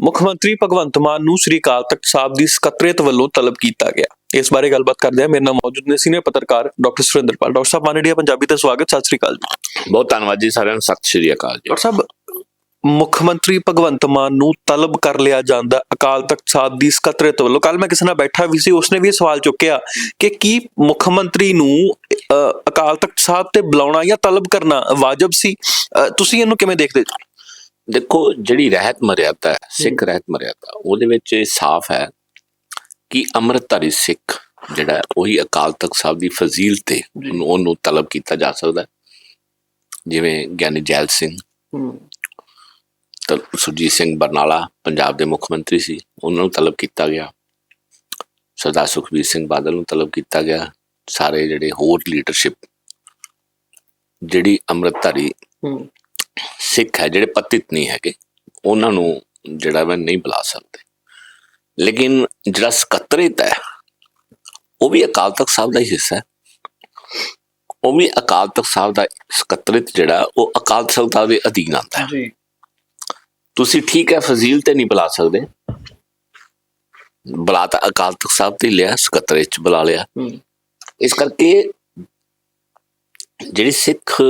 ਮੁੱਖ ਮੰਤਰੀ ਭਗਵੰਤ ਮਾਨ ਨੂੰ ਸ੍ਰੀ ਅਕਾਲ ਤਖਤ ਸਾਹਿਬ ਦੀ ਸਕੱਤਰੇਤ ਵੱਲੋਂ ਤਲਬ ਕੀਤਾ ਗਿਆ। ਇਸ ਬਾਰੇ ਗੱਲਬਾਤ ਕਰਦੇ ਹਾਂ। ਮੇਰੇ ਨਾਲ ਮੌਜੂਦ ਨੇ ਸੀਨੀਅਰ ਪੱਤਰਕਾਰ ਡਾਕਟਰ ਸੁਰਿੰਦਰਪਾਲ ਡਾਕਟਰ ਸਾਹਿਬ ਮਾਨੇੜੀਆ ਪੰਜਾਬੀ ਤੇ ਸਵਾਗਤ। ਸਤਿ ਸ੍ਰੀ ਅਕਾਲ ਜੀ। ਬਹੁਤ ਧੰਨਵਾਦ ਜੀ ਸਾਰਿਆਂ ਨੂੰ। ਸਤਿ ਸ਼੍ਰੀ ਅਕਾਲ ਜੀ। ਡਾਕਟਰ ਸਾਹਿਬ ਮੁੱਖ ਮੰਤਰੀ ਭਗਵੰਤ ਮਾਨ ਨੂੰ ਤਲਬ ਕਰ ਲਿਆ ਜਾਂਦਾ ਅਕਾਲ ਤਖਤ ਸਾਹਿਬ ਦੀ ਸਕੱਤਰੇਤ ਵੱਲੋਂ। ਕੱਲ ਮੈਂ ਕਿਸੇ ਨਾਲ ਬੈਠਾ ਵੀ ਸੀ ਉਸਨੇ ਵੀ ਇਹ ਸਵਾਲ ਚੁੱਕਿਆ ਕਿ ਕੀ ਮੁੱਖ ਮੰਤਰੀ ਨੂੰ ਅਕਾਲ ਤਖਤ ਸਾਹਿਬ ਤੇ ਬੁਲਾਉਣਾ ਜਾਂ ਤਲਬ ਕਰਨਾ ਵਾਜਬ ਸੀ? ਤੁਸੀਂ ਇਹਨੂੰ ਕਿਵੇਂ ਦੇਖਦੇ ਜੀ ਦੇਖੋ ਜਿਹੜੀ ਰਹਿਤ ਮਰਿਆਦਾ ਹੈ ਸਿੱਖ ਰਹਿਤ ਮਰਿਆਦਾ ਉਹਦੇ ਵਿੱਚ ਇਹ ਸਾਫ਼ ਹੈ ਕਿ ਅੰਮ੍ਰਿਤਧਾਰੀ ਸਿੱਖ ਜਿਹੜਾ ਉਹੀ ਅਕਾਲ ਤਖਤ ਸਾਹਿਬ ਦੀ ਫਜ਼ੀਲ ਤੇ ਉਹਨੂੰ- ਤਲਬ ਕੀਤਾ ਜਾ ਸਕਦਾ। ਜਿਵੇਂ ਗਿਆਨੀ ਜੈਲ ਸਿੰਘ ਤਾਂ ਸੁਰਜੀਤ ਸਿੰਘ ਬਰਨਾਲਾ ਪੰਜਾਬ ਦੇ ਮੁੱਖ ਮੰਤਰੀ ਸੀ ਉਹਨਾਂ ਨੂੰ ਤਲਬ ਕੀਤਾ ਗਿਆ। ਸਰਦਾਰ ਸੁਖਬੀਰ ਸਿੰਘ ਬਾਦਲ ਨੂੰ ਤਲਬ ਕੀਤਾ ਗਿਆ। ਸਾਰੇ ਜਿਹੜੇ ਹੋਰ ਲੀਡਰਸ਼ਿਪ ਜਿਹੜੀ ਅੰਮ੍ਰਿਤਧਾਰੀ ਸਿੱਖ ਹੈ ਜਿਹੜੇ ਪਤਿਤ ਨਹੀਂ ਹੈਗੇ ਉਹਨਾਂ ਨੂੰ ਜਿਹੜਾ ਮੈਂ ਨਹੀਂ ਬੁਲਾ ਸਕਦੇ। ਲੇਕਿਨ ਜਿਹੜਾ ਸਕੱਤਰੇਤ ਹੈ ਉਹ ਵੀ ਅਕਾਲ ਤਖਤ ਸਾਹਿਬ ਦਾ ਹੀ ਹਿੱਸਾ ਹੈ। ਉਹ ਵੀ ਅਕਾਲ ਤਖਤ ਸਾਹਿਬ ਦਾ ਸਕੱਤਰੇਤ ਜਿਹੜਾ ਉਹ ਅਕਾਲ ਤਖਤ ਸਾਹਿਬ ਦੇ ਅਧੀਨ ਆਉਂਦਾ ਹੈ। ਜੀ। ਤੁਸੀਂ ਠੀਕ ਹੈ ਫਜ਼ੀਲ ਤੇ ਨਹੀਂ ਬੁਲਾ ਸਕਦੇ। ਬੁਲਾ ਤਾਂ ਅਕਾਲ ਤਖਤ ਸਾਹਿਬ ਤੇ ਲਿਆ ਸਕੱਤਰੇਤ ਚ ਬੁਲਾ ਲਿਆ। ਇਸ ਕਰਕੇ ਜਿਹੜੀ ਸਿੱਖ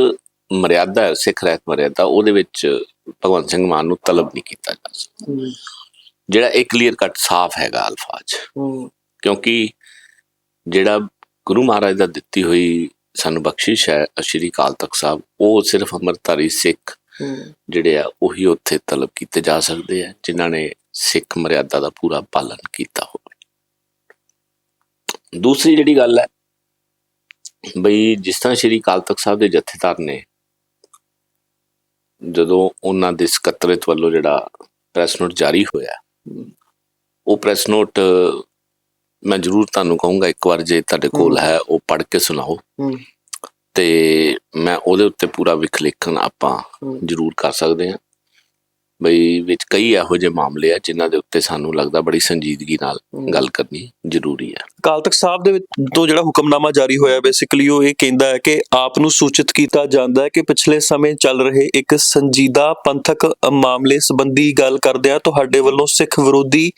ਮਰਿਆਦਾ ਹੈ ਸਿੱਖ ਰਹਿਤ ਮਰਿਆਦਾ ਉਹਦੇ ਵਿੱਚ ਭਗਵੰਤ ਸਿੰਘ ਮਾਨ ਨੂੰ ਤਲਬ ਨਹੀਂ ਕੀਤਾ ਜਾ ਸਕਦਾ। ਜਿਹੜਾ ਇੱਕ ਕਲੀਅਰ ਕੱਟ ਸਾਫ਼ ਹੈਗਾ ਅਲਫਾਜ਼। ਕਿਉਂਕਿ ਜਿਹੜਾ ਗੁਰੂ ਮਹਾਰਾਜ ਦਾ ਦਿੱਤੀ ਹੋਈ ਸਾਨੂੰ ਬਖਸ਼ਿਸ਼ ਹੈ ਸ਼੍ਰੀ ਅਕਾਲ ਤਖਤ ਸਾਹਿਬ ਉਹ ਸਿਰਫ ਅੰਮ੍ਰਿਤਧਾਰੀ ਸਿੱਖ ਜਿਹੜੇ ਆ ਉਹੀ ਉੱਥੇ ਤਲਬ ਕੀਤੇ ਜਾ ਸਕਦੇ ਆ ਜਿਨ੍ਹਾਂ ਨੇ ਸਿੱਖ ਮਰਿਆਦਾ ਦਾ ਪੂਰਾ ਪਾਲਨ ਕੀਤਾ ਹੋਵੇ। ਦੂਸਰੀ ਜਿਹੜੀ ਗੱਲ ਹੈ ਬਈ ਜਿਸ ਤਰ੍ਹਾਂ ਸ਼੍ਰੀ ਅਕਾਲ ਤਖਤ ਸਾਹਿਬ ਦੇ ਜਥੇਦਾਰ ਨੇ ਜਦੋਂ ਉਹਨਾਂ ਦੇ ਸਕੱਤਰੇਤ ਵੱਲੋਂ ਜਿਹੜਾ ਪ੍ਰੈਸ ਨੋਟ ਜਾਰੀ ਹੋਇਆ ਉਹ ਪ੍ਰੈਸ ਨੋਟ ਮੈਂ ਜ਼ਰੂਰ ਤੁਹਾਨੂੰ ਕਹੂੰਗਾ ਇੱਕ ਵਾਰ ਜੇ ਤੁਹਾਡੇ ਕੋਲ ਹੈ। ਉਹ ਪੜ੍ਹ ਕੇ ਸੁਣਾਓ। ਤੇ ਮੈਂ ਉਹਦੇ ਉੱਤੇ ਪੂਰਾ ਵਿਖਲੇਖਣ ਆਪਾਂ ਜ਼ਰੂਰ ਕਰ ਸਕਦੇ ਹਾਂ। ਬਈ ਵਿੱਚ ਕਈ ਇਹੋ ਜਿਹੇ ਮਾਮਲੇ ਆ ਜਿਨ੍ਹਾਂ ਦੇ ਉੱਤੇ ਸਾਨੂੰ ਲੱਗਦਾ ਬੜੀ ਸੰਜੀਦਗੀ ਨਾਲ ਗੱਲ ਕਰਨੀ ਜ਼ਰੂਰੀ ਹੈ ਅਕਾਲ ਤਖਤ ਸਾਹਿਬ ਦੇ ਵਿੱਚ ਤੋਂ ਜਿਹੜਾ ਹੁਕਮਨਾਮਾ ਜਾਰੀ ਹੋਇਆ ਬੇਸਿਕਲੀ ਉਹ ਇਹ ਕਹਿੰਦਾ ਹੈ ਕਿ ਆਪ ਨੂੰ ਸੂਚਿਤ ਕੀਤਾ ਜਾਂਦਾ ਹੈ ਕਿ ਪਿਛਲੇ ਸਮੇਂ ਚੱਲ ਰਹੇ ਇੱਕ ਸੰਜੀਦਾ ਪੰਥਕ ਮਾਮਲੇ ਸੰਬੰਧੀ ਗੱਲ ਕਰਦਿਆਂ ਤੁਹਾਡੇ ਵੱਲੋਂ ਸਿੱਖ ਵਿਰੋਧੀ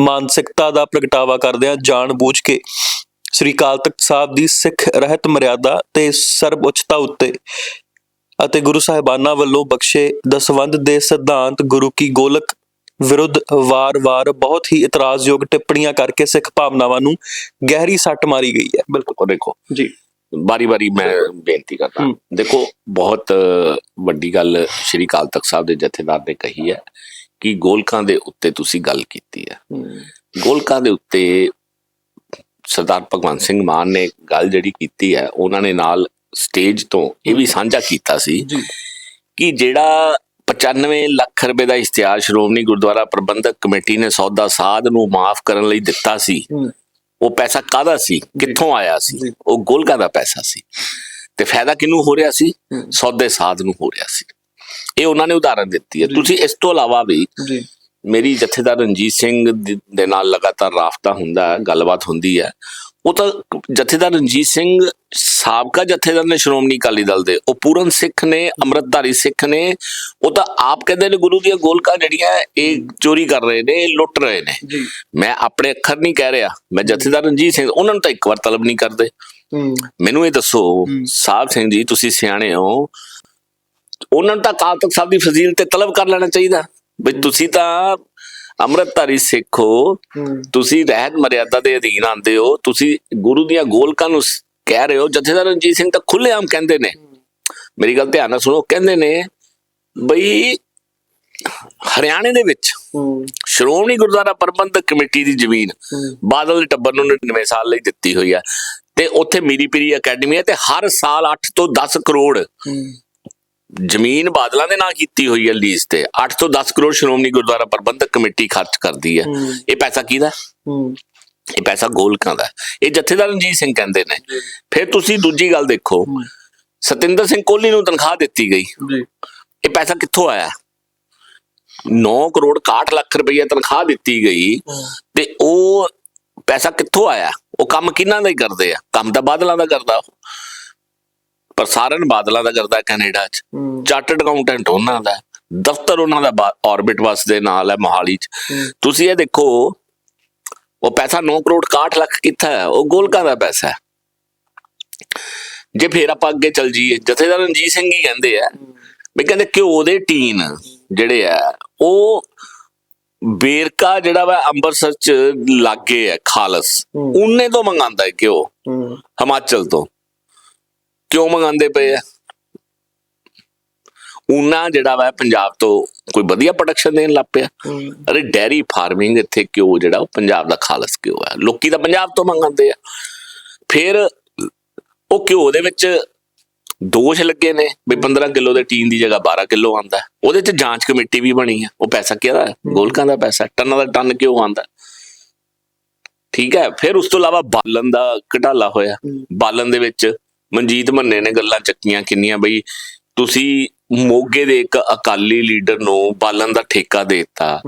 ਮਾਨਸਿਕਤਾ ਦਾ ਪ੍ਰਗਟਾਵਾ ਕਰਦਿਆਂ ਜਾਣਬੁੱਝ ਕੇ ਸ੍ਰੀ ਅਕਾਲ ਤਖਤ ਸਾਹਿਬ ਦੀ ਸਿੱਖ ਰਹਿਤ ਮਰਿਆਦਾ ਤੇ ਸਰਬਉੱਚਤਾ ਉੱਤੇ ਅਤੇ ਗੁਰੂ ਸਾਹਿਬਾਨਾਂ ਵੱਲੋਂ ਬਖਸ਼ੇ ਦਸਵੰਧ ਦੇ ਸਿਧਾਂਤ ਗੁਰੂ ਕੀ ਗੋਲਕ ਵਿਰੁੱਧ ਵਾਰ-ਵਾਰ ਬਹੁਤ ਹੀ ਇਤਰਾਜ਼ਯੋਗ ਟਿੱਪਣੀਆਂ ਕਰਕੇ ਸਿੱਖ ਭਾਵਨਾਵਾਂ ਨੂੰ ਗਹਿਰੀ ਸੱਟ ਮਾਰੀ ਗਈ ਹੈ। ਬਿਲਕੁਲ ਦੇਖੋ ਜੀ। ਬਾਰੀ ਬਾਰੀ ਮੈਂ ਬੇਨਤੀ ਕਰਦਾ। ਦੇਖੋ ਬਹੁਤ ਵੱਡੀ ਗੱਲ ਸ਼੍ਰੀ ਅਕਾਲ ਤਖਤ ਸਾਹਿਬ ਦੇ ਜਥੇਦਾਰ ਨੇ ਕਹੀ ਹੈ ਕਿ ਗੋਲਕਾਂ ਦੇ ਉੱਤੇ ਤੁਸੀਂ ਗੱਲ ਕੀਤੀ ਹੈ। ਗੋਲਕਾਂ ਦੇ ਉੱਤੇ ਸਰਦਾਰ ਭਗਵੰਤ ਸਿੰਘ ਮਾਨ ਨੇ ਗੱਲ ਜਿਹੜੀ ਕੀਤੀ ਹੈ ਉਹਨਾਂ ਨੇ ਨਾਲ ਸਟੇਜ ਤੋਂ ਇਹ ਵੀ ਸਾਂਝਾ ਕੀਤਾ ਸੀ ਕਿ ਜਿਹੜਾ 95 ਲੱਖ ਰੁਪਏ ਦਾ ਇਸ਼ਤਿਹਾਰ ਸ਼੍ਰੋਮਣੀ ਗੁਰਦੁਆਰਾ ਪ੍ਰਬੰਧਕ ਕਮੇਟੀ ਨੇ ਸੌਦਾ ਸਾਧ ਨੂੰ ਮਾਫ ਕਰਨ ਲਈ ਦਿੱਤਾ ਸੀ ਉਹ ਪੈਸਾ ਕਾਹਦਾ ਸੀ? ਕਿੱਥੋਂ ਆਇਆ ਸੀ। ਉਹ ਗੋਲਕਾਂ ਦਾ ਪੈਸਾ ਸੀ। ਤੇ ਫਾਇਦਾ ਕਿਹਨੂੰ ਹੋ ਰਿਹਾ ਸੀ। ਸੌਦੇ ਸਾਧ ਨੂੰ ਹੋ ਰਿਹਾ ਸੀ। ਇਹ ਉਹਨਾਂ ਨੇ ਉਦਾਹਰਨ ਦਿੱਤੀ ਹੈ। ਤੁਸੀਂ ਇਸ ਤੋਂ ਇਲਾਵਾ ਵੀ ਮੇਰੀ ਜਥੇਦਾਰ ਰਣਜੀਤ ਸਿੰਘ ਦੀ- ਦੇ ਨਾਲ ਲਗਾਤਾਰ ਰਾਫਤਾ ਹੁੰਦਾ ਹੈ ਗੱਲਬਾਤ ਹੁੰਦੀ ਹੈ। ਉਹ ਤਾਂ ਜਥੇਦਾਰ ਰਣਜੀਤ ਸਿੰਘ ਸਾਬਕਾ ਜਥੇਦਾਰ ਨੇ ਸ਼੍ਰੋਮਣੀ ਅਕਾਲੀ ਦਲ ਦੇ। ਉਹ ਪੂਰਨ ਸਿੱਖ ਨੇ ਅੰਮ੍ਰਿਤਧਾਰੀ ਸਿੱਖ ਨੇ। ਉਹ ਤਾਂ ਆਪ ਕਹਿੰਦੇ ਨੇ ਗੁਰੂ ਦੀਆਂ ਗੋਲਕਾਂ ਜਿਹੜੀਆਂ ਇਹ ਚੋਰੀ ਕਰ ਰਹੇ ਨੇ ਲੁੱਟ ਰਹੇ ਨੇ। ਮੈਂ ਆਪਣੇ ਅੱਖਰ ਨਹੀਂ ਕਹਿ ਰਿਹਾ। ਮੈਂ ਜਥੇਦਾਰ ਰਣਜੀਤ ਸਿੰਘ ਉਹਨਾਂ ਨੂੰ ਤਾਂ ਇੱਕ ਵਾਰ ਤਲਬ ਨਹੀਂ ਕਰਦੇ। ਮੈਨੂੰ ਇਹ ਦੱਸੋ। ਸਾਹਿਬ ਸਿੰਘ ਜੀ ਤੁਸੀਂ ਸਿਆਣੇ ਹੋ। ਉਹਨਾਂ ਨੂੰ ਤਾਂ ਅਕਾਲ ਤਖਤ ਸਾਹਿਬ ਦੀ ਫਜ਼ੀਲ ਤੇ ਤਲਬ ਕਰ ਲੈਣਾ ਚਾਹੀਦਾ। ਵੀ ਤੁਸੀਂ ਤਾਂ ਅੰਮ੍ਰਿਤਧਾਰੀ ਸਿੱਖ ਹੋ। ਤੁਸੀਂ ਰਹਿਤ ਮਰਿਆਦਾ ਦੇ ਅਧੀਨ ਆਉਂਦੇ ਹੋ ਤੁਸੀਂ ਗੁਰੂ ਦੀਆਂ ਗੋਲਕਾਂ ਨੂੰ ਕਹਿ ਰਹੇ ਹੋ ਜਥੇਦਾਰ ਰਣਜੀਤ ਸਿੰਘ ਤਾਂ ਖੁੱਲੇਆਮ ਕਹਿੰਦੇ ਨੇ। ਮੇਰੀ ਗੱਲ ਧਿਆਨ ਨਾਲ ਸੁਣੋ ਕਹਿੰਦੇ ਨੇ ਬਈ ਹਰਿਆਣੇ ਦੇ ਵਿੱਚ ਸ਼੍ਰੋਮਣੀ ਗੁਰਦੁਆਰਾ ਪ੍ਰਬੰਧਕ ਕਮੇਟੀ ਦੀ ਜ਼ਮੀਨ ਬਾਦਲ ਦੇ ਟੱਬਰ ਨੂੰ 99 ਸਾਲ ਲਈ ਦਿੱਤੀ ਹੋਈ ਹੈ। ਤੇ ਉੱਥੇ ਮੀਰੀ ਪੀਰੀ ਅਕੈਡਮੀ ਹੈ ਤੇ ਹਰ ਸਾਲ 8 ਤੋਂ 10 ਕਰੋੜ ਜ਼ਮੀਨ ਬਾਦਲਾਂ ਦੇ ਨਾਂ ਕੀਤੀ ਹੋਈ ਹੈ ਲੀਜ਼ ਤੇ। 8 ਤੋਂ 10 ਕਰੋੜ ਸ਼੍ਰੋਮਣੀ ਗੁਰਦੁਆਰਾ ਪ੍ਰਬੰਧਕ ਕਮੇਟੀ ਖਰਚ ਕਰਦੀ ਹੈ। ਇਹ ਪੈਸਾ ਕਿਹਦਾ? ਇਹ ਪੈਸਾ ਗੋਲਕਾਂ ਦਾ। ਇਹ ਜਥੇਦਾਰ ਰਣਜੀਤ ਸਿੰਘ ਕਹਿੰਦੇ ਨੇ। ਫਿਰ ਤੁਸੀਂ ਦੂਜੀ ਗੱਲ ਦੇਖੋ। ਸਤਿੰਦਰ ਸਿੰਘ ਕੋਹਲੀ ਨੂੰ ਤਨਖਾਹ ਦਿੱਤੀ ਗਈ। ਜੀ। ਇਹ ਪੈਸਾ ਕਿੱਥੋਂ ਆਇਆ? 9 ਕਰੋੜ 61 ਲੱਖ ਰੁਪਏ ਤਨਖਾਹ ਦਿੱਤੀ ਗਈ। ਤੇ ਉਹ ਪੈਸਾ ਕਿੱਥੋਂ ਆਇਆ? ਉਹ ਕੰਮ ਕਿਹਨਾਂ ਦਾ ਹੀ ਕਰਦੇ ਆ? ਕੰਮ ਤਾਂ ਬਾਦਲਾਂ ਦਾ ਕਰਦਾ ਉਹ। ਪ੍ਰਸਾਰਣ ਬਾਦਲਾਂ ਦਾ ਕਰਦਾ ਕੈਨੇਡਾ 'ਚ। ਚਾਰਟਰਡ ਅਕਾਊਂਟੈਂਟ ਉਹਨਾਂ ਦਾ ਦਫ਼ਤਰ ਉਹਨਾਂ ਦਾ ਆਰਬਿਟ ਬੱਸ ਦੇ ਨਾਲ ਹੈ ਮੋਹਾਲੀ ਚ। ਤੁਸੀਂ ਇਹ ਦੇਖੋ ਉਹ ਪੈਸਾ 9 ਕਰੋੜ 61 ਲੱਖ ਕਿੱਥਾ ਹੈ? ਉਹ ਗੋਲਕਾਂ ਦਾ ਪੈਸਾ ਹੈ। ਜੇ ਫੇਰ ਆਪਾਂ ਅੱਗੇ ਚੱਲ ਜਾਈਏ ਜਥੇਦਾਰ ਰਣਜੀਤ ਸਿੰਘ ਹੀ ਕਹਿੰਦੇ ਆ ਵੀ ਕਹਿੰਦੇ ਘਿਓ ਦੇ ਟੀਨ ਜਿਹੜੇ ਆ ਉਹ ਬੇਰਕਾ ਜਿਹੜਾ ਵਾ ਅੰਮ੍ਰਿਤਸਰ ਚ ਲੱਗੇ ਆ ਖਾਲਸ। ਉਹਨੇ ਤੋਂ ਮੰਗਾਂਦਾ ਹੈ ਘਿਓ। ਹਿਮਾਚਲ ਤੋਂ। ਕਿਉਂ ਮੰਗਾਉਂਦੇ ਪਏ ਆ? ਉਹਨਾਂ ਜਿਹੜਾ ਵਾ ਪੰਜਾਬ ਤੋਂ ਕੋਈ ਵਧੀਆ ਪ੍ਰੋਡਕਸ਼ਨ ਦੇਣ ਲੱਗ ਪਿਆ। ਅਰੇ ਡੈਰੀ ਫਾਰਮਿੰਗ ਇੱਥੇ ਕਿਉਂ ਜਿਹੜਾ ਉਹ ਪੰਜਾਬ ਦਾ ਖਾਲਸ ਕਿਉਂ ਹੈ ਲੋਕੀ ਤਾਂ ਪੰਜਾਬ ਤੋਂ ਮੰਗਾਉਂਦੇ ਆ। ਫਿਰ ਉਹ ਘਿਓ ਦੇ ਵਿੱਚ ਦੋਸ਼ ਲੱਗੇ ਨੇ ਵੀ 15 ਕਿਲੋ ਦੇ ਟੀਨ ਦੀ ਜਗ੍ਹਾ 12 ਕਿਲੋ ਆਂਦਾ। ਉਹਦੇ ਚ ਜਾਂਚ ਕਮੇਟੀ ਵੀ ਬਣੀ ਆ। ਉਹ ਪੈਸਾ ਕਿਹਦਾ? ਹੈ। ਗੋਲਕਾਂ ਦਾ ਪੈਸਾ। ਟਨਾਂ ਦਾ ਟਨ ਕਿਉਂ ਆਂਦਾ ਠੀਕ ਹੈ ਫਿਰ ਉਸ ਤੋਂ ਇਲਾਵਾ ਬਾਲਣ ਦਾ ਘਟਾਲਾ ਹੋਇਆ। ਬਾਲਣ ਦੇ ਵਿੱਚ ਮਨਜੀਤ ਮੰਨੇ ਨੇ ਗੱਲਾਂ ਚੱਕੀਆਂ ਕਿੰਨੀਆਂ ਬਈ ਤੁਸੀਂ ਮੋਗੇ ਦੇ ਇੱਕ ਅਕਾਲੀ ਲੀਡਰ ਨੂੰ ਬਾਲਣ ਦਾ ਠੇਕਾ ਦੇ ਦਿੱਤਾ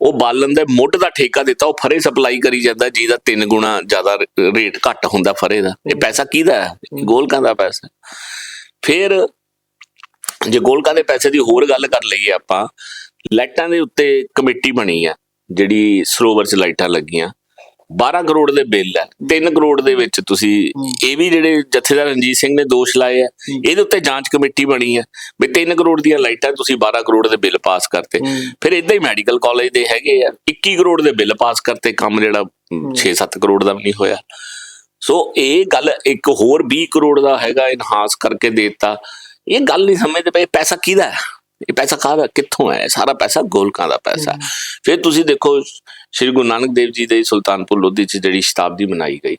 ਉਹ ਬਾਲਣ ਦੇ ਮੁੱਢ ਦਾ ਠੇਕਾ ਦਿੱਤਾ ਉਹ ਫਰੇ ਸਪਲਾਈ ਕਰੀ ਜਾਂਦਾ ਜਿਹਦਾ ਤਿੰਨ ਗੁਣਾ ਜ਼ਿਆਦਾ ਰੇਟ ਘੱਟ ਹੁੰਦਾ ਫਰੇ ਦਾ। ਇਹ ਪੈਸਾ ਕਿਹਦਾ ਹੈ। ਗੋਲਕਾਂ ਦਾ ਪੈਸਾ। ਫਿਰ ਜੇ ਗੋਲਕਾਂ ਦੇ ਪੈਸੇ ਦੀ ਹੋਰ ਗੱਲ ਕਰ ਲਈਏ ਆਪਾਂ ਲਾਈਟਾਂ ਦੇ ਉੱਤੇ ਕਮੇਟੀ ਬਣੀ ਆ ਜਿਹੜੀ ਸਰੋਵਰ 'ਚ ਲਾਈਟਾਂ ਲੱਗੀਆਂ। 12 ਕਰੋੜ ਦੇ ਬਿੱਲ ਹੈ 3 ਕਰੋੜ ਦੇ ਵਿੱਚ ਤੁਸੀਂ ਇਹ ਵੀ ਜਿਹੜੇ ਜਥੇਦਾਰ ਰਣਜੀਤ ਸਿੰਘ ਨੇ ਦੋਸ਼ ਲਾਏ ਆ ਇਹਦੇ ਉੱਤੇ ਜਾਂਚ ਕਮੇਟੀ ਬਣੀ ਹੈ ਵੀ 3 ਕਰੋੜ ਦੀਆਂ ਲਾਈਟਾਂ ਤੁਸੀਂ 12 ਕਰੋੜ ਦੇ ਬਿੱਲ ਪਾਸ ਕਰਤੇ। ਫਿਰ ਇਦਾਂ ਹੀ ਮੈਡੀਕਲ ਕਾਲਜ ਦੇ ਹੈਗੇ ਆ 21 ਕਰੋੜ ਦੇ ਬਿੱਲ ਪਾਸ ਕਰਤੇ ਕੰਮ ਜਿਹੜਾ 6-7 ਕਰੋੜ ਦਾ ਵੀ ਨਹੀਂ ਹੋਇਆ। ਸੋ ਇਹ ਗੱਲ ਇੱਕ ਹੋਰ 20 ਕਰੋੜ ਦਾ ਹੈਗਾ ਇਨਹਾਂਸ ਕਰਕੇ ਦੇਤਾ। ਇਹ ਗੱਲ ਨਹੀਂ ਸਮਝਦੇ ਪਏ ਪੈਸਾ ਕਿਹਦਾ ਹੈ? ਇਹ ਪੈਸਾ ਕਾਹਦਾ ਕਿੱਥੋਂ ਇਹ ਸਾਰਾ ਪੈਸਾ ਗੋਲਕਾਂ ਦਾ ਪੈਸਾ। ਫਿਰ ਤੁਸੀਂ ਦੇਖੋ ਸ਼੍ਰੀ ਗੁਰੂ ਨਾਨਕ ਦੇਵ ਜੀ ਦੇ ਸੁਲਤਾਨਪੁਰ ਲੋਧੀ 'ਚ ਜਿਹੜੀ ਸ਼ਤਾਬਦੀ ਮਨਾਈ ਗਈ।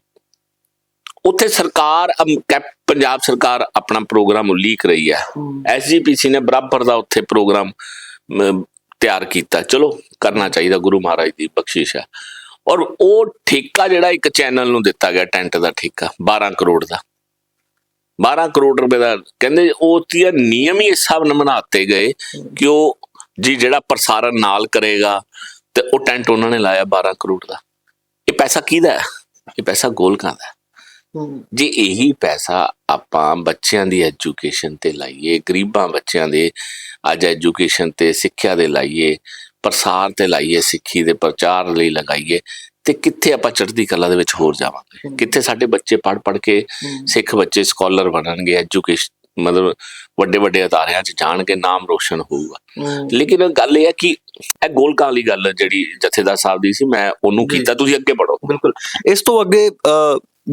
ਉੱਥੇ ਸਰਕਾਰ ਪੰਜਾਬ ਸਰਕਾਰ ਆਪਣਾ ਪ੍ਰੋਗਰਾਮ ਉਲੀਕ ਰਹੀ ਹੈ। ਐਸਜੀਪੀਸੀ ਨੇ ਬਰਾਬਰ ਦਾ ਉੱਥੇ ਪ੍ਰੋਗਰਾਮ ਤਿਆਰ ਕੀਤਾ। ਚਲੋ ਕਰਨਾ ਚਾਹੀਦਾ ਗੁਰੂ ਮਹਾਰਾਜ ਦੀ ਬਖਸ਼ਿਸ਼ ਹੈ। ਔਰ ਉਹ ਠੇਕਾ ਜਿਹੜਾ ਇੱਕ ਚੈਨਲ ਨੂੰ ਦਿੱਤਾ ਗਿਆ ਟੈਂਟ ਦਾ ਠੇਕਾ 12 ਕਰੋੜ ਦਾ। 12 ਕਰੋੜ ਰੁਪਏ ਦਾ ਕਹਿੰਦੇ ਉਹ ਤੀਆ ਨਿਯਮ ਹੀ ਇਸ ਹਿਸਾਬ ਨਾਲ ਬਣਾਤੇ ਗਏ ਕਿ ਉਹ ਜੀ ਜਿਹੜਾ ਪ੍ਰਸਾਰਣ ਨਾਲ ਕਰੇਗਾ ਤੇ ਉਹ ਟੈਂਟ ਉਹਨਾਂ ਨੇ ਲਾਇਆ 12 ਕਰੋੜ ਦਾ। ਇਹ ਪੈਸਾ ਕਿਹਦਾ ਹੈ? ਇਹ ਪੈਸਾ ਗੋਲਕਾਂ ਦਾ। ਜੇ ਇਹੀ ਪੈਸਾ ਆਪਾਂ ਬੱਚਿਆਂ ਦੀ ਐਜੂਕੇਸ਼ਨ ਤੇ ਲਾਈਏ ਗਰੀਬਾਂ ਬੱਚਿਆਂ ਦੇ ਅੱਜ ਐਜੂਕੇਸ਼ਨ ਤੇ ਸਿੱਖਿਆ ਦੇ ਲਾਈਏ ਪ੍ਰਸਾਰ ਤੇ ਲਾਈਏ ਸਿੱਖੀ ਦੇ ਪ੍ਰਚਾਰ ਲਈ ਲਗਾਈਏ ਤੇ ਕਿੱਥੇ ਆਪਾਂ ਚੜ੍ਹਦੀ ਕਲਾ ਦੇ ਵਿੱਚ ਹੋਰ ਜਾਵਾਂਗੇ? ਕਿੱਥੇ ਸਾਡੇ ਬੱਚੇ ਪੜ ਪੜ ਕੇ ਸਿੱਖ ਬੱਚੇ ਸਕਾਲਰ ਬਣਨਗੇ ਐਜੂਕੇਸ਼ਨ ਮਤਲਬ ਵੱਡੇ ਵੱਡੇ ਅਦਾਰਿਆਂ 'ਚ ਜਾਣਗੇ ਨਾਮ ਰੋਸ਼ਨ ਹੋਊਗਾ। ਲੇਕਿਨ ਗੱਲ ਇਹ ਹੈ ਕਿ ਇਹ ਗੋਲਕਾਂ ਵਾਲੀ ਗੱਲ ਜਿਹੜੀ ਜਥੇਦਾਰ ਸਾਹਿਬ ਦੀ ਸੀ ਮੈਂ ਉਹਨੂੰ ਕੀਤਾ ਤੁਸੀਂ ਅੱਗੇ ਪੜੋ ਬਿਲਕੁਲ। ਇਸ ਤੋਂ ਅੱਗੇ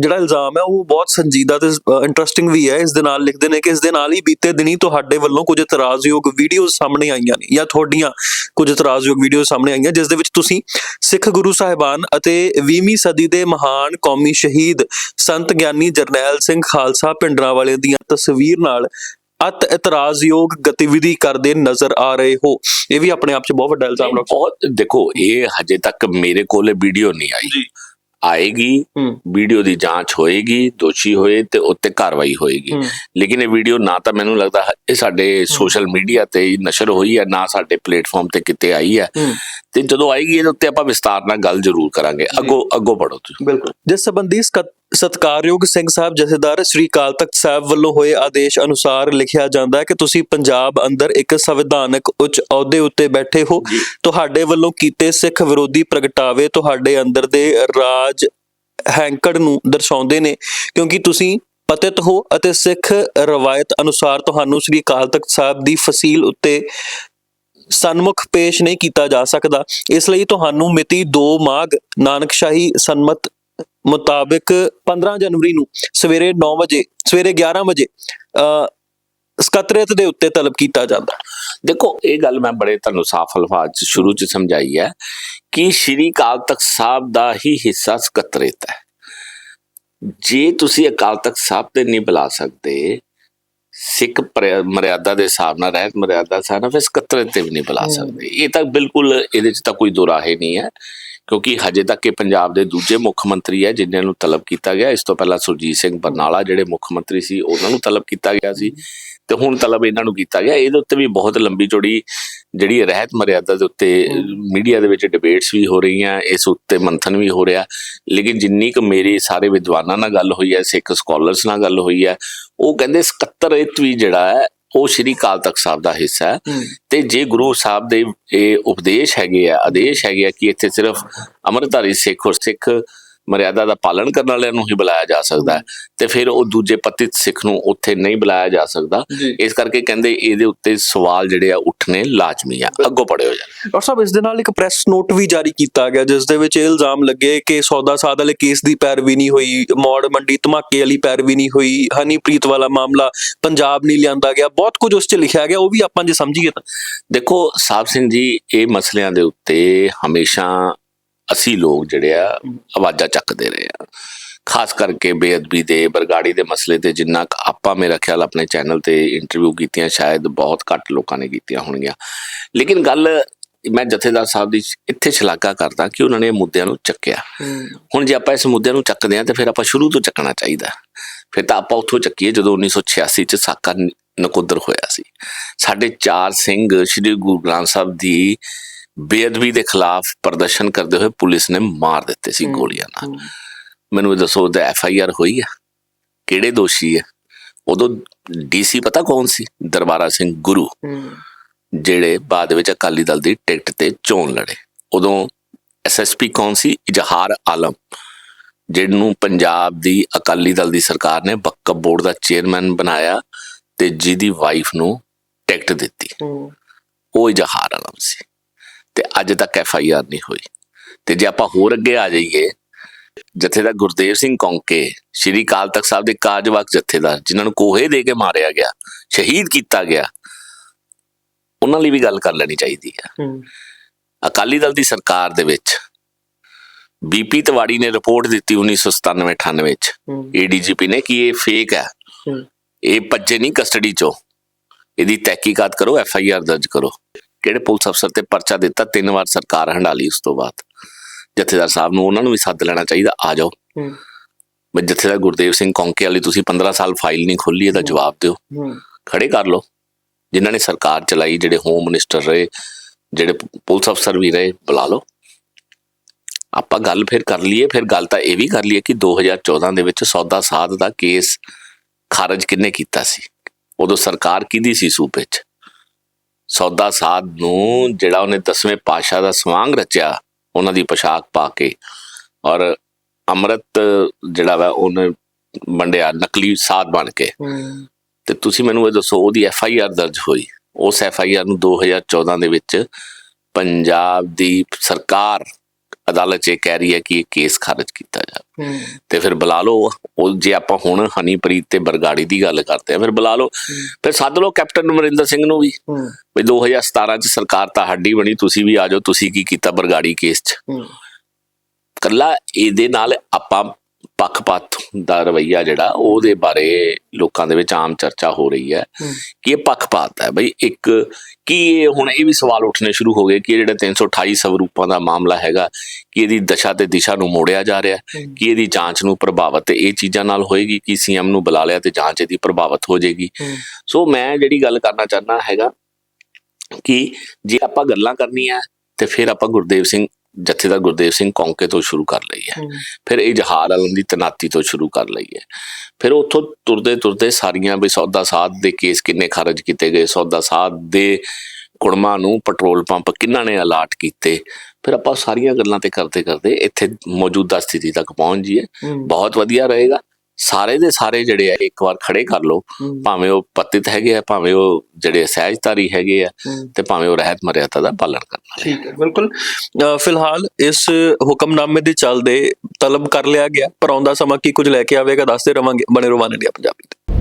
ਜਿਹੜਾ ਇਲਜ਼ਾਮ ਹੈ ਉਹ ਬਹੁਤ ਸੰਜੀਦਾ ਤੇ ਇੰਟਰਸਟਿੰਗ ਵੀ ਹੈ। ਇਸ ਦੇ ਨਾਲ ਲਿਖਦੇ ਨੇ ਕਿ ਇਸ ਦੇ ਨਾਲ ਹੀ ਬੀਤੇ ਦਿਨੀ ਤੁਹਾਡੇ ਵੱਲੋਂ ਕੁਝ ਇਤਰਾਜ਼ਯੋਗ ਵੀਡੀਓਜ਼ ਸਾਹਮਣੇ ਆਈਆਂ ਨੇ ਜਾਂ ਤੁਹਾਡੀਆਂ ਕੁਝ ਇਤਰਾਜ਼ਯੋਗ ਵੀਡੀਓਜ਼ ਸਾਹਮਣੇ ਆਈਆਂ ਜਿਸ ਦੇ ਵਿੱਚ ਤੁਸੀਂ ਸਿੱਖ ਗੁਰੂ ਸਾਹਿਬਾਨ ਅਤੇ 20ਵੀਂ ਸਦੀ ਦੇ ਮਹਾਨ ਕੌਮੀ ਸ਼ਹੀਦ ਸੰਤ ਗਿਆਨੀ ਜਰਨੈਲ ਸਿੰਘ ਖਾਲਸਾ ਪਿੰਡਰਾਂਵਾਲੇ ਦੀਆਂ ਤਸਵੀਰ ਨਾਲ ਅਤ ਇਤਰਾਜ਼ਯੋਗ ਗਤੀਵਿਧੀ ਕਰਦੇ ਨਜ਼ਰ ਆ ਰਹੇ ਹੋ। ਇਹ ਵੀ ਆਪਣੇ ਆਪ 'ਚ ਬਹੁਤ ਵੱਡਾ ਇਲਜ਼ਾਮ ਡਾਕਟਰ ਬਹੁਤ ਦੇਖੋ ਇਹ ਹਜੇ ਤੱਕ ਮੇਰੇ ਕੋਲੇ ਵੀਡੀਓ ਨਹੀਂ ਆਈ। ਜੀ। ਆਏਗੀ ਵੀਡੀਓ ਦੀ ਜਾਂਚ ਹੋਏਗੀ ਦੋਸ਼ੀ ਹੋਏ ਤੇ ਉੱਤੇ ਕਾਰਵਾਈ ਹੋਏਗੀ। ਲੇਕਿਨ ਇਹ ਵੀਡੀਓ ਨਾ ਤਾਂ ਮੈਨੂੰ ਲੱਗਦਾ ਇਹ ਸਾਡੇ ਸੋਸ਼ਲ ਮੀਡੀਆ ਤੇ ਨਸ਼ਰ ਹੋਈ ਹੈ ਨਾ ਸਾਡੇ ਪਲੇਟਫਾਰਮ ਤੇ ਕਿਤੇ ਆਈ ਹੈ। ਤੇ ਜਦੋਂ ਆਏਗੀ ਇਹਦੇ ਉੱਤੇ ਆਪਾਂ ਵਿਸਤਾਰ ਨਾਲ ਗੱਲ ਜ਼ਰੂਰ ਕਰਾਂਗੇ। ਅੱਗੋਂ ਅੱਗੋਂ ਪੜੋ ਤੁਸੀਂ। ਬਿਲਕੁਲ। ਜਿਸ ਸੰਬੰਧੀ ਸਤਿਕਾਰਯੋਗ ਸਿੰਘ ਸਾਹਿਬ ਜਥੇਦਾਰ ਸ੍ਰੀ ਅਕਾਲ ਤਖਤ ਸਾਹਿਬ ਵੱਲੋਂ ਹੋਏ ਆਦੇਸ਼ ਅਨੁਸਾਰ ਲਿਖਿਆ ਜਾਂਦਾ ਹੈ ਕਿ ਤੁਸੀਂ ਪੰਜਾਬ ਅੰਦਰ ਇੱਕ ਸੰਵਿਧਾਨਕ ਉੱਚ ਅਹੁਦੇ ਉੱਤੇ ਬੈਠੇ ਹੋ। ਤੁਹਾਡੇ ਵੱਲੋਂ ਕੀਤੇ ਸਿੱਖ ਵਿਰੋਧੀ ਪ੍ਰਗਟਾਵੇ ਤੁਹਾਡੇ ਅੰਦਰ ਦੇ ਰਾਜ ਹੈਂਕੜ ਨੂੰ ਦਰਸਾਉਂਦੇ ਨੇ ਕਿਉਂਕਿ ਤੁਸੀਂ ਪਤਿਤ ਹੋ ਅਤੇ ਸਿੱਖ ਰਵਾਇਤ ਅਨੁਸਾਰ ਤੁਹਾਨੂੰ ਸ੍ਰੀ ਅਕਾਲ ਤਖਤ ਸਾਹਿਬ ਦੀ ਫਸੀਲ ਉੱਤੇ ਸਨਮੁਖ ਪੇਸ਼ ਨਹੀਂ ਕੀਤਾ ਜਾ ਸਕਦਾ ਇਸ ਲਈ ਤੁਹਾਨੂੰ ਮਿਤੀ 2 ਮਾਘ ਨਾਨਕਸ਼ਾਹੀ ਸਨਮਤ ਮੁਤਾਬਕ 15 ਜਨਵਰੀ ਨੂੰ ਸਵੇਰੇ 9 ਵਜੇ ਸਵੇਰੇ 11 ਵਜੇ ਅ ਸਕੱਤਰੇਤ ਦੇ ਉੱਤੇ ਤਲਬ ਕੀਤਾ ਜਾਂਦਾ। ਦੇਖੋ ਇਹ ਗੱਲ ਮੈਂ ਬੜੇ ਤੁਹਾਨੂੰ ਸਾਫ਼ ਅਲਫਾਜ਼ 'ਚ ਸ਼ੁਰੂ ਚ ਸਮਝਾਈ ਹੈ ਕਿ ਸ਼੍ਰੀ ਅਕਾਲ ਤਖਤ ਸਾਹਿਬ ਦਾ ਹੀ ਹਿੱਸਾ ਸਕੱਤਰੇਤ ਹੈ। ਜੇ ਤੁਸੀਂ ਅਕਾਲ ਤਖਤ ਸਾਹਿਬ ਤੇ ਨਹੀਂ ਬੁਲਾ ਸਕਦੇ ਸਿੱਖ ਮਰਿਆਦਾ ਦੇ ਹਿਸਾਬ ਨਾਲ ਰਹਿਤ ਮਰਿਆਦਾ ਨਾਲ ਫਿਰ ਸਕੱਤਰੇਤ ਤੇ ਵੀ ਨਹੀਂ ਬੁਲਾ। ਸਕਦੇ। ਇਹ ਤਾਂ ਬਿਲਕੁਲ ਇਹਦੇ 'ਚ ਤਾਂ ਕੋਈ ਦੁਰਾਹੇ ਨਹੀਂ ਹੈ। ਕਿਉਂਕਿ ਹਜੇ ਤੱਕ ਇਹ ਪੰਜਾਬ ਦੇ ਦੂਜੇ ਮੁੱਖ ਮੰਤਰੀ ਹੈ ਜਿਨ੍ਹਾਂ ਨੂੰ ਤਲਬ ਕੀਤਾ ਗਿਆ। ਇਸ ਤੋਂ ਪਹਿਲਾਂ ਸੁਰਜੀਤ ਸਿੰਘ ਬਰਨਾਲਾ ਜਿਹੜੇ ਮੁੱਖ ਮੰਤਰੀ ਸੀ, ਉਹਨਾਂ ਨੂੰ ਤਲਬ ਕੀਤਾ ਗਿਆ ਸੀ ਤੇ ਹੁਣ ਤਲਬ ਇਹਨਾਂ ਨੂੰ ਕੀਤਾ ਗਿਆ। ਇਹਦੇ ਉੱਤੇ ਵੀ ਬਹੁਤ ਲੰਬੀ ਚੌੜੀ ਜਿਹੜੀ ਰਹਿਤ ਮਰਿਆਦਾ ਦੇ ਉੱਤੇ ਮੀਡੀਆ ਦੇ ਵਿੱਚ ਡਿਬੇਟਸ ਵੀ ਹੋ ਰਹੀਆਂ, ਇਸ ਉੱਤੇ ਮੰਥਨ ਵੀ ਹੋ ਰਿਹਾ। ਲੇਕਿਨ ਜਿੰਨੀ ਕੁ ਮੇਰੀ ਸਾਰੇ ਵਿਦਵਾਨਾਂ ਨਾਲ ਗੱਲ ਹੋਈ ਹੈ, ਸਿੱਖ ਸਕਾਲਰਸ ਨਾਲ ਗੱਲ ਹੋਈ ਹੈ, ਉਹ ਕਹਿੰਦੇ 77 ਇਹ ਵੀ ਜਿਹੜਾ ਹੈ ਉਹ ਸ਼੍ਰੀ ਕਾਲ ਤਖਤ ਸਾਹਿਬ ਦਾ ਹਿੱਸਾ ਹੈ। ਤੇ ਜੇ ਗੁਰੂ ਸਾਹਿਬ ਦੇ ਇਹ ਉਪਦੇਸ਼ ਹੈਗੇ ਆ ਆਦੇਸ਼ ਹੈਗੇ ਆ ਕਿ ਇੱਥੇ ਸਿਰਫ ਅੰਮ੍ਰਿਤਧਾਰੀ ਸਿੱਖ ਔਰ ਸਿੱਖ ਮਰਿਆਦਾ ਦਾ ਪਾਲਣ ਕਰਨ ਵਾਲਿਆਂ ਨੂੰ ਹੀ ਬੁਲਾਇਆ ਜਾ ਸਕਦਾ ਤੇ ਫਿਰ ਉਹ ਦੂਜੇ ਪਤਿਤ ਸਿੱਖ ਨੂੰ ਉੱਥੇ ਨਹੀਂ ਬੁਲਾਇਆ ਜਾ ਸਕਦਾ। ਇਸ ਕਰਕੇ ਕਹਿੰਦੇ ਇਹਦੇ ਉੱਤੇ ਸਵਾਲ ਜਿਹੜੇ ਆ ਉੱਠਣੇ ਲਾਜ਼ਮੀ ਆ। ਅੱਗੋਂ ਪੜਿਓ ਜਾ ਡਾਕਟਰ ਸਾਹਿਬ ਇਸ ਦੇ ਨਾਲ ਇੱਕ ਪ੍ਰੈਸ ਨੋਟ ਵੀ ਜਾਰੀ ਕੀਤਾ ਗਿਆ ਜਿਸ ਦੇ ਵਿੱਚ ਇਹ ਇਲਜ਼ਾਮ ਲੱਗੇ ਕਿ ਸੌਦਾ ਸਾਧ ਵਾਲੇ ਕੇਸ ਦੀ ਪੈਰਵੀ ਨਹੀਂ ਹੋਈ ਮੌੜ ਮੰਡੀ ਧਮਾਕੇ ਵਾਲੀ ਪੈਰਵੀ ਨਹੀਂ ਹੋਈ ਹਨੀਪ੍ਰੀਤ ਵਾਲਾ ਮਾਮਲਾ ਪੰਜਾਬ ਨਹੀਂ ਲਿਆਂਦਾ ਗਿਆ। ਬਹੁਤ ਕੁਝ ਉਸ 'ਚ ਲਿਖਿਆ ਗਿਆ ਉਹ ਵੀ ਆਪਾਂ ਜੇ ਸਮਝੀਏ ਤਾਂ। ਦੇਖੋ ਸਾਹਿਬ ਸਿੰਘ ਜੀ ਇਹ ਮਸਲਿਆਂ ਦੇ ਉੱਤੇ ਹਮੇਸ਼ਾ ਅਸੀਂ ਲੋਕ ਜਿਹੜੇ ਆ ਆਵਾਜ਼ਾਂ ਚੱਕਦੇ ਰਹੇ ਆ। ਖਾਸ ਕਰਕੇ ਬੇਅਦਬੀ ਦੇ ਬਰਗਾੜੀ ਦੇ ਮਸਲੇ ਤੇ ਜਿੰਨਾ ਆਪਾਂ ਮੇਰਾ ਖਿਆਲ ਆਪਣੇ ਚੈਨਲ ਤੇ ਇੰਟਰਵਿਊ ਕੀਤੀਆਂ ਸ਼ਾਇਦ ਬਹੁਤ ਘੱਟ ਲੋਕਾਂ ਨੇ ਕੀਤੀਆਂ ਹੋਣਗੀਆਂ। ਲੇਕਿਨ ਗੱਲ ਮੈਂ ਜਥੇਦਾਰ ਸਾਹਿਬ ਦੀ ਇੱਥੇ ਸ਼ਲਾਘਾ ਕਰਦਾ ਕਿ ਉਹਨਾਂ ਨੇ ਇਹ ਮੁੱਦਿਆਂ ਨੂੰ ਚੱਕਿਆ। ਹੁਣ ਜੇ ਆਪਾਂ ਇਸ ਮੁੱਦਿਆਂ ਨੂੰ ਚੱਕਦੇ ਹਾਂ ਤੇ ਫਿਰ ਆਪਾਂ ਸ਼ੁਰੂ ਤੋਂ ਚੱਕਣਾ ਚਾਹੀਦਾ। ਫਿਰ ਤਾਂ ਆਪਾਂ ਉੱਥੋਂ ਚੱਕੀਏ ਜਦੋਂ 1986 ਚ ਸਾਕਾ ਨਕੋਦਰ ਹੋਇਆ ਸੀ। ਸਾਡੇ ਚਾਰ ਸਿੰਘ ਸ੍ਰੀ ਗੁਰੂ ਗ੍ਰੰਥ ਸਾਹਿਬ ਦੀ ਬੇਅਦਬੀ ਦੇ ਖਿਲਾਫ ਪ੍ਰਦਰਸ਼ਨ ਕਰਦੇ ਹੋਏ ਪੁਲਿਸ ਨੇ ਮਾਰ ਦਿੱਤੇ ਸੀ ਗੋਲੀਆਂ ਨਾਲ। ਮੈਨੂੰ ਇਹ ਦੱਸੋ ਉਹਦਾ ਐਫ ਆਈ ਆਰ ਹੋਈ ਹੈ ਕਿਹੜੇ ਦੋਸ਼ੀ ਹੈ ਉਦੋਂ ਡੀਸੀ ਪਤਾ ਕੌਣ ਸੀ? ਦਰਬਾਰਾ ਸਿੰਘ ਗੁਰੂ ਜਿਹੜੇ ਬਾਅਦ ਵਿੱਚ ਅਕਾਲੀ ਦਲ ਦੀ ਟਿਕਟ ਤੇ ਚੋਣ ਲੜੇ। ਉਦੋਂ ਐਸਐਸਪੀ ਕੌਣ ਸੀ? ਇਜਹਾਰ ਆਲਮ ਜਿਹਨੂੰ ਪੰਜਾਬ ਦੀ ਅਕਾਲੀ ਦਲ ਦੀ ਸਰਕਾਰ ਨੇ ਵਕਫ ਬੋਰਡ ਦਾ ਚੇਅਰਮੈਨ ਬਣਾਇਆ ਤੇ ਜਿਹਦੀ ਵਾਈਫ ਨੂੰ ਟਿਕਟ ਦਿੱਤੀ। ਉਹ ਇਜਹਾਰ ਆਲਮ ਸੀ। ਤੇ ਅੱਜ ਤੱਕ ਐਫ ਆਈ ਆਰ ਨਹੀਂ ਹੋਈ। ਤੇ ਜੇ ਆਪਾਂ ਹੋਰ ਅੱਗੇ ਆ ਜਾਈਏ ਜਥੇਦਾਰ ਗੁਰਦੇਵ ਸਿੰਘ ਕੌਂਕੇ ਸ਼੍ਰੀ ਕਾਲ ਤਖਤ ਸਾਹਿਬ ਦੇ ਕਾਜਵਾਕ ਜਥੇਦਾਰ ਜਿਨ੍ਹਾਂ ਨੂੰ ਕੋਹੇ ਦੇ ਕੇ ਮਾਰਿਆ ਗਿਆ ਸ਼ਹੀਦ ਕੀਤਾ ਗਿਆ ਉਹਨਾਂ ਲਈ ਵੀ ਗੱਲ ਕਰ ਲੈਣੀ ਚਾਹੀਦੀ ਹੈ। ਅਕਾਲੀ ਦਲ ਦੀ ਸਰਕਾਰ ਦੇ ਵਿੱਚ ਬੀਪੀ ਤਵਾੜੀ ਨੇ ਰਿਪੋਰਟ ਦਿੱਤੀ 1997 98 ਵਿੱਚ ਏਡੀਜੀਪੀ ਨੇ ਕਿ ਇਹ ਫੇਕ ਹੈ। ਇਹ ਭੱਜੇ ਨਹੀਂ ਕਸਟਡੀ ਚੋਂ। ਇਹਦੀ ਤਹਿਕੀਕਾਤ ਕਰੋ ਐਫ ਆਈ ਆਰ ਦਰਜ ਕਰੋ। ਕਿਹੜੇ ਪੁਲਿਸ ਅਫਸਰ ਤੇ ਪਰਚਾ ਦਿੱਤਾ? ਤਿੰਨ ਵਾਰ ਸਰਕਾਰ ਹੰਡਾਲੀ ਉਸ ਤੋਂ ਬਾਅਦ। ਜਥੇਦਾਰ ਸਾਹਿਬ ਨੂੰ ਉਹਨਾਂ ਨੂੰ ਵੀ ਸੱਦ ਲੈਣਾ ਚਾਹੀਦਾ। ਆ ਜਾਓ। ਮੈਂ ਜਥੇਦਾਰ ਗੁਰਦੇਵ ਸਿੰਘ ਕੌਂਕੇ ਵਾਲੀ ਤੁਸੀਂ 15 ਸਾਲ ਫਾਈਲ ਨਹੀਂ ਖੋਲੀ ਇਹਦਾ ਜਵਾਬ ਦਿਓ। ਖੜੇ ਕਰ ਲਓ। ਜਿਨ੍ਹਾਂ ਨੇ ਸਰਕਾਰ ਚਲਾਈ ਜਿਹੜੇ ਹੋਮ ਮਿਨਿਸਟਰ ਰਹੇ ਜਿਹੜੇ ਪੁਲਿਸ ਅਫਸਰ ਵੀ ਰਹੇ ਬੁਲਾ ਲਓ। ਆਪਾਂ ਗੱਲ ਫਿਰ ਕਰ ਲਈਏ। ਫਿਰ ਗੱਲ ਤਾਂ ਇਹ ਵੀ ਕਰ ਲਈਏ ਕਿ 2014 ਦੇ ਵਿੱਚ ਸੌਦਾ ਸਾਧ ਦਾ ਕੇਸ ਖਾਰਜ ਕਿੰਨੇ ਕੀਤਾ ਸੀ? ਉਦੋਂ ਸਰਕਾਰ ਕਿਹਦੀ ਸੀ ਸੂਬੇ 'ਚ? ਸੌਦਾ ਸਾਧ ਨੂੰ ਜਿਹੜਾ ਉਹਨੇ 10ਵੇਂ ਪਾਸ਼ਾ ਦਾ ਸਵਾਂਗ ਰਚਿਆ ਉਹਨਾਂ ਦੀ ਪੋਸ਼ਾਕ ਪਾ ਕੇ। ਔਰ ਅੰਮ੍ਰਿਤ ਜਿਹੜਾ ਵਾ ਉਹਨੇ ਵੰਡਿਆ ਨਕਲੀ ਸਾਧ ਬਣ ਕੇ। ਤੇ ਤੁਸੀਂ ਮੈਨੂੰ ਇਹ ਦੱਸੋ ਉਹਦੀ ਐਫ ਆਈ ਆਰ ਦਰਜ ਹੋਈ? ਉਸ ਐਫ ਆਈ ਆਰ ਨੂੰ 2014 ਦੇ ਵਿੱਚ ਪੰਜਾਬ ਦੀ ਸਰਕਾਰ ਅਦਾਲਤ 'ਚ ਇਹ ਕਹਿ ਰਹੀ ਹੈ ਕਿ ਇਹ ਕੇਸ ਖਾਰਜ ਕੀਤਾ ਜਾਵੇ। ਤੇ ਫਿਰ ਬੁਲਾ ਲਓ ਉਹ ਜੇ ਆਪਾਂ ਹੁਣ ਹਨੀਪ੍ਰੀਤ ਤੇ ਬਰਗਾੜੀ ਦੀ ਗੱਲ ਕਰਦੇ ਆ ਫਿਰ ਬੁਲਾ ਲਓ। ਫਿਰ ਸੱਦ ਲਓ ਕੈਪਟਨ ਅਮਰਿੰਦਰ ਸਿੰਘ ਨੂੰ ਵੀ। ਵੀ 2017 ਚ ਸਰਕਾਰ ਤਾਂ ਹੱਡੀ ਬਣੀ ਤੁਸੀਂ ਵੀ ਆ ਜਾਓ ਤੁਸੀਂ ਕੀ ਕੀਤਾ ਬਰਗਾੜੀ ਕੇਸ 'ਚ? ਕੱਲਾ ਇਹਦੇ ਨਾਲ ਆਪਾਂ ਪੱਖਪਾਤ ਦਾ ਰਵਈਆ ਜਿਹੜਾ ਉਹਦੇ ਬਾਰੇ ਲੋਕਾਂ ਦੇ ਵਿੱਚ ਆਮ ਚਰਚਾ ਹੋ ਰਹੀ ਹੈ ਕਿ ਇਹ ਪੱਖਪਾਤ ਹੈ ਬਈ ਇੱਕ ਕੀ ਇਹ ਹੁਣ ਇਹ ਵੀ ਸਵਾਲ ਉੱਠਣੇ ਸ਼ੁਰੂ ਹੋ ਗਏ ਕਿ ਇਹ ਜਿਹੜਾ 328 ਸਵਰੂਪਾਂ ਦਾ ਮਾਮਲਾ ਹੈਗਾ ਕਿ ਇਹਦੀ ਦਸ਼ਾ ਤੇ ਦਿਸ਼ਾ ਨੂੰ ਮੋੜਿਆ ਜਾ ਰਿਹਾ ਕਿ ਇਹਦੀ ਜਾਂਚ ਨੂੰ ਪ੍ਰਭਾਵਿਤ ਇਹ ਚੀਜ਼ਾਂ ਨਾਲ ਹੋਏਗੀ ਕਿ ਸੀਐਮ ਨੂੰ ਬੁਲਾ ਲਿਆ ਤੇ ਜਾਂਚ ਇਹਦੀ ਪ੍ਰਭਾਵਿਤ ਹੋ ਜਾਏਗੀ। ਸੋ ਮੈਂ ਜਿਹੜੀ ਗੱਲ ਕਰਨਾ ਚਾਹਨਾ ਹੈਗਾ ਕਿ ਜੇ ਆਪਾਂ ਗੱਲਾਂ ਕਰਨੀਆਂ ਤੇ ਫਿਰ ਆਪਾਂ ਗੁਰਦੇਵ ਸਿੰਘ ਜਥੇਦਾਰ ਗੁਰਦੇਵ ਸਿੰਘ ਕੌਂਕੇ ਤੋਂ ਸ਼ੁਰੂ ਕਰ ਲਈ ਹੈ। ਫਿਰ ਇਜਹਾਰ ਆਲਮ ਦੀ ਤਨਾਤੀ ਤੋਂ ਸ਼ੁਰੂ ਕਰ ਲਈ ਹੈ। ਫਿਰ ਉੱਥੋਂ ਤੁਰਦੇ ਤੁਰਦੇ ਸਾਰੀਆਂ ਵੀ ਸੌਦਾ ਸਾਧ ਦੇ ਕੇਸ ਕਿੰਨੇ ਖਾਰਜ ਕੀਤੇ ਗਏ ਸੌਦਾ ਸਾਧ ਦੇ ਕੁੜਮਾਂ ਨੂੰ ਪੈਟਰੋਲ ਪੰਪ ਕਿੰਨਾਂ ਨੇ ਅਲਾਟ ਕੀਤੇ। ਫਿਰ ਆਪਾਂ ਸਾਰੀਆਂ ਗੱਲਾਂ ਤੇ ਕਰਦੇ ਕਰਦੇ ਇੱਥੇ ਮੌਜੂਦਾ ਸਥਿਤੀ ਤੱਕ ਪਹੁੰਚ ਜਾਈਏ। ਬਹੁਤ ਵਧੀਆ ਰਹੇਗਾ। ਸਾਰੇ ਦੇ ਸਾਰੇ ਜਿਹੜੇ ਆ ਇੱਕ ਵਾਰ ਖੜੇ ਕਰ ਲਓ। ਭਾਵੇਂ ਉਹ ਪਤਿਤ ਹੈਗੇ ਆ ਭਾਵੇਂ ਉਹ ਜਿਹੜੇ ਸਹਿਜਧਾਰੀ ਹੈਗੇ ਆ ਤੇ ਭਾਵੇਂ ਉਹ ਰਹਿਤ ਮਰਿਆਦਾ ਦਾ ਪਾਲਣ ਕਰਨ। ਠੀਕ ਹੈ ਬਿਲਕੁਲ। ਫਿਲਹਾਲ ਇਸ ਹੁਕਮਨਾਮੇ ਦੇ ਚੱਲਦੇ ਤਲਬ ਕਰ ਲਿਆ ਗਿਆ ਪਰ ਆਉਂਦਾ ਸਮਾਂ ਕੀ ਕੁਝ ਲੈ ਕੇ ਆਵੇਗਾ ਦੱਸਦੇ ਰਵਾਂਗੇ ਬਣੇ ਰਵਾਨੇ ਦੀ ਪੰਜਾਬੀ ਤੇ।